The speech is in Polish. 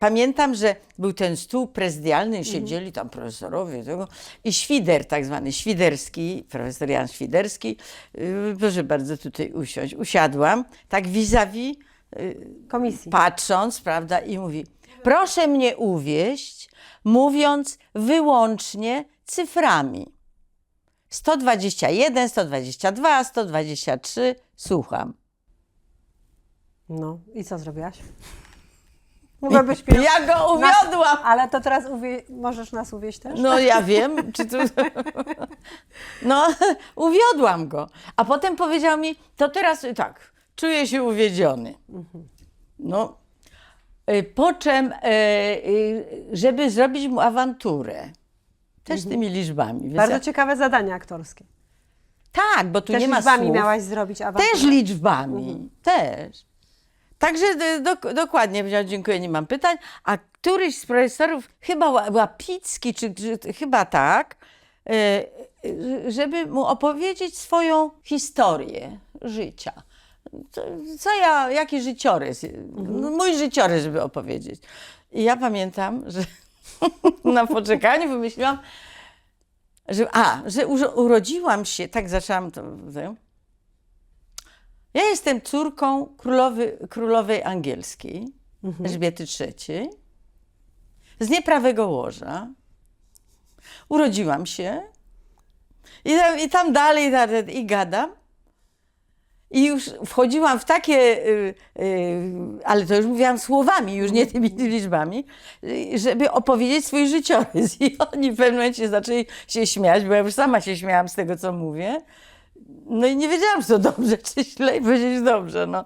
pamiętam, że był ten stół prezydialny, siedzieli tam profesorowie tego, i Świder, tak zwany Świderski, profesor Jan Świderski, yy, proszę bardzo tutaj usiąść. Usiadłam, tak vis-a-vis, yy, Komisji. patrząc, prawda, i mówi: Proszę mnie uwieść, mówiąc wyłącznie cyframi. 121, 122, 123, słucham. No i co zrobiłaś? Mogłabyś mi... Ja go uwiodłam! Ale to teraz uwie... możesz nas uwieść też? No ja wiem, czy tu... No, uwiodłam go. A potem powiedział mi, to teraz tak, czuję się uwiedziony. No, y, po czym, y, y, żeby zrobić mu awanturę, też tymi liczbami. Więc Bardzo ja, ciekawe zadania aktorskie. tak, bo tu Też nie ma liczbami słów. miałaś zrobić awanturę. Też liczbami, też. Także y, dok- dokładnie powiedział, dziękuję, nie mam pytań. A któryś z profesorów, chyba Ła- Łapicki, czy, czy chyba tak, y, y, żeby mu opowiedzieć swoją historię życia. Co, co ja, jaki życiorys, no, mój życiorys, żeby opowiedzieć. I ja pamiętam, że na poczekaniu wymyśliłam, że, a, że uro- urodziłam się, tak zaczęłam to, ja jestem córką królowy, królowej angielskiej, Elżbiety III, z nieprawego łoża. Urodziłam się i tam, i tam dalej i, gadam. I już wchodziłam w takie, y, y, ale to już mówiłam słowami, już nie tymi liczbami, żeby opowiedzieć swój życiorys. I oni w pewnym momencie zaczęli się śmiać, bo ja już sama się śmiałam z tego, co mówię. No i nie wiedziałam, czy to dobrze, czy źle, i powiedzieć dobrze, no.